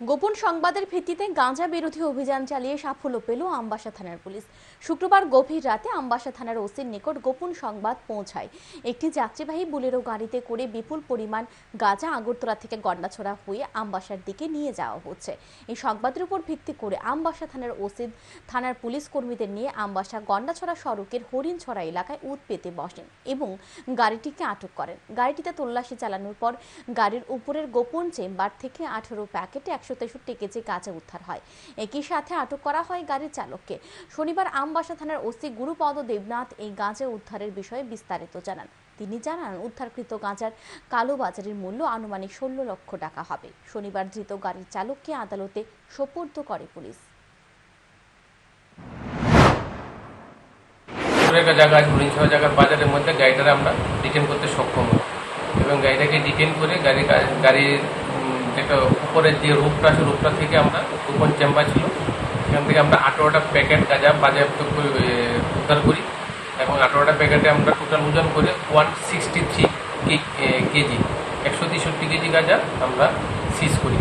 গোপন সংবাদের ভিত্তিতে গাঁজা বিরোধী অভিযান চালিয়ে সাফল্য পেল আমবাসা থানার পুলিশ। শুক্রবার গভীর রাতে আমবাসা থানার ওসির নিকট গোপন সংবাদ পৌঁছায়। একটি যাত্রীবাহী বুলেরো গাড়িতে করে বিপুল পরিমাণ গাঁজা আগরতলা থেকে গন্ডাছড়া হয়ে আমবাসার দিকে নিয়ে যাওয়া হচ্ছে। এই সংবাদের উপর ভিত্তি করে আমবাসা থানার ওসি, থানার পুলিশ কর্মীদের নিয়ে আমবাসা গন্ডাছড়া সড়কের হরিণছড়া এলাকায় উৎ পেতে বসেন এবং গাড়িটিকে আটক করেন। গাড়িটিতে তল্লাশি চালানোর পর গাড়ির উপরের গোপন চেম্বার থেকে আঠেরো প্যাকেটে একশো তেষট্টি কেজি গাঁজা উদ্ধার হয়। একই সাথে আটক করা হয় গাড়ির চালককে। শনিবার আমবাসা থানার ওসি গুরুপদ দেবনাথ এই গাঁজা উদ্ধারের বিষয়ে বিস্তারিত জানান। তিনি জানান, উদ্ধারকৃত গাঁজার কালোবাজারের মূল্য আনুমানিক ষোলো লক্ষ টাকা হবে। শনিবার ধৃত গাড়ির চালককে আদালতে সোপর্দ করে পুলিশ। একটা জায়গায় হরিণ ছয় জায়গার বাজারের মধ্যে গাড়িটারে আমরা ডিটেন করতে সক্ষম এবং গাড়িটাকে ডিটেন করে গাড়ি গাড়ির যেটা উপরের যে রূপটা আছে রূপটা থেকে আমরা উপর চেম্বার ছিল। সেখান থেকে আমরা আঠেরোটা প্যাকেট গাঁজা বাজেয়াপ্ত উদ্ধার করি। এবং আঠেরোটা প্যাকেটে আমরা টোটাল ওজন করে ওয়ান সিক্সটি থ্রি কেজি, একশো তেষট্টি কেজি গাজা আমরা সিজ করি।